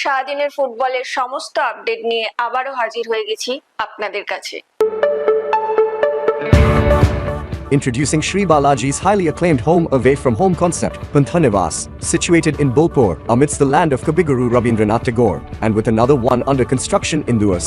সারাদিনের ফুটবলের সমস্ত আপডেট নিয়ে আবারও হাজির হয়ে গেছি আপনাদের কাছে Introducing Sri Balaji's highly acclaimed home away from home concept, Panthanivas, situated in Bolpur, amidst the land of Kabiguru Rabindranath Tagore, and with another one under construction in Duas.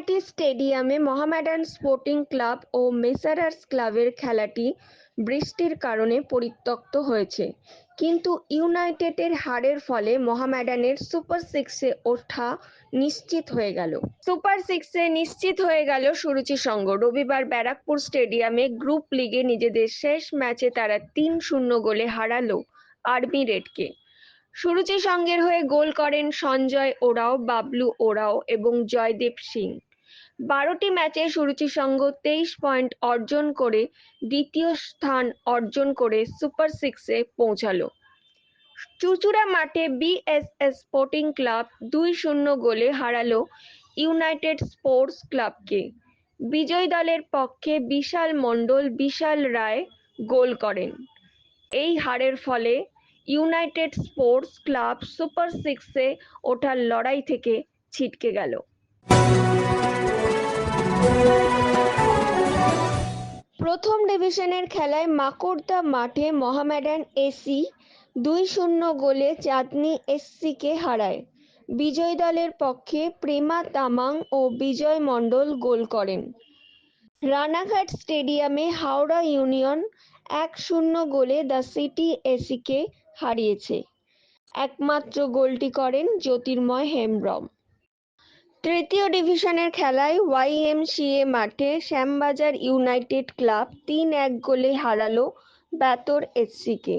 Naihati স্টেডিয়ামে Mohammedan sporting club ও মেসারার্স ক্লাবের খেলাটি বৃষ্টির কারণে পরিত্যক্ত হয়েছে। কিন্তু ইউনাইটেডের হারের ফলে মোহামেডানের সুপার সিক্সে ওঠা নিশ্চিত হয়ে গেল। সুপার সিক্সে নিশ্চিত হয়ে গেল সুরুচি সঙ্গ রবিবার ব্যারাকপুর স্টেডিয়ামে গ্রুপ লিগে নিজেদের শেষ ম্যাচে তারা তিন শূন্য গোলে হারালো আর্মি রেডকে। সুরুচি সঙ্গের হয়ে গোল করেন সঞ্জয় ওরাও, বাবলু ওরাও এবং জয়দেব সিং। বারোটি ম্যাচে সুরুচি সঙ্গ তেইশ পয়েন্ট অর্জন করে দ্বিতীয় স্থান অর্জন করে সুপার সিক্সে পৌঁছালো। চুচুড়া মাঠে বিএসএস স্পোর্টিং ক্লাব দুই শূন্য গোলে হারালো ইউনাইটেড স্পোর্টস ক্লাবকে। বিজয়ী দলের পক্ষে বিশাল মণ্ডল বিশাল রায় গোল করেন। এই হারের ফলে ইউনাইটেড স্পোর্টস ক্লাব সুপার সিক্সে ওঠার লড়াই থেকে ছিটকে গেল। প্রথম ডিভিশনের খেলায় মাকড়দা মাঠে মোহামেডান এসি দুই শূন্য গোলে চাঁদনি এসসিকে হারায়। বিজয় দলের পক্ষে প্রেমা তামাং ও বিজয় মণ্ডল গোল করেন। রানাঘাট স্টেডিয়ামে হাওড়া ইউনিয়ন এক শূন্য গোলে দ্য সিটি এসিকে হারিয়েছে। একমাত্র গোলটি করেন জ্যোতির্ময় হেমব্রম। তৃতীয় ডিভিশনের খেলায় ওয়াইএমসিএ মাঠে শ্যামবাজার ইউনাইটেড ক্লাব তিন এক গোলে হারালো ব্যাতর এসসিকে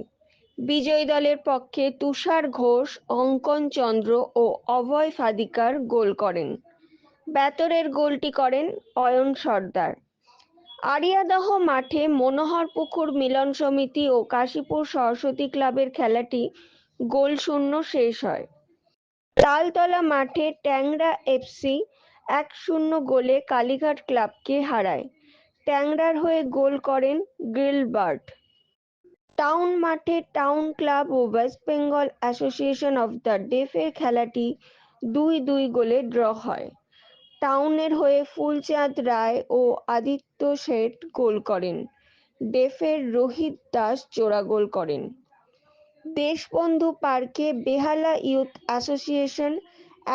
বিজয়ী দলের পক্ষে তুষার ঘোষ, অঙ্কন চন্দ্র ও অভয় ফাদিকার গোল করেন। ব্যাতরের গোলটি করেন অয়ন সর্দার। আরিয়াদহ মাঠে মনোহরপুকুর মিলন সমিতি ও কাশীপুর সরস্বতী ক্লাবের খেলাটি গোল শূন্য শেষ হয়। তালতলা মাঠে ট্যাংরা এফসি এক শূন্য গোলে কালীঘাট ক্লাবকে হারায়। ট্যাংরার হয়ে গোল করেন গিলবার্ট। টাউন মাঠে town club O West Bengal association of the ডেফের খেলাটি দুই দুই গোলে ড্র হয়। টাউনের হয়ে ফুলচাঁদ রায় ও আদিত্য শেঠ গোল করেন। ডেফের রোহিত দাস জোড়া গোল করেন। দেশবন্ধু পার্কে বেহালা ইউথ অ্যাসোসিয়েশন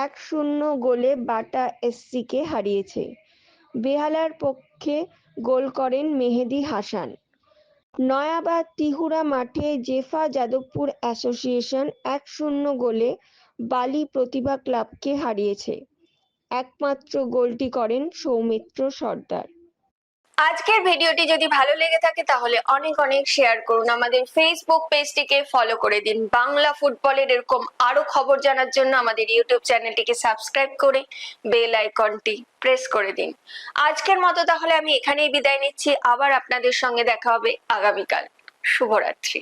এক শূন্য গোলে বাটা এসসিকে হারিয়েছে। বেহালার পক্ষে গোল করেন মেহেদি হাসান। নয়াবাদ তিহুরা মাঠে জেফা যাদবপুর অ্যাসোসিয়েশন এক শূন্য গোলে বালি প্রতিভা ক্লাবকে হারিয়েছে। একমাত্র গোলটি করেন সৌমিত্র সর্দার। আজকের ভিডিওটি যদি ভালো লেগে থাকে তাহলে অনেক অনেক শেয়ার করুন। আমাদের ফেসবুক পেজটিকে ফলো করে দিন। বাংলা ফুটবলের এরকম আরও খবর জানার জন্য আমাদের ইউটিউব চ্যানেলটিকে সাবস্ক্রাইব করে বেল আইকনটি প্রেস করে দিন। আজকের মতো তাহলে আমি এখানেই বিদায় নিচ্ছি। আবার আপনাদের সঙ্গে দেখা হবে আগামীকাল। শুভরাত্রি।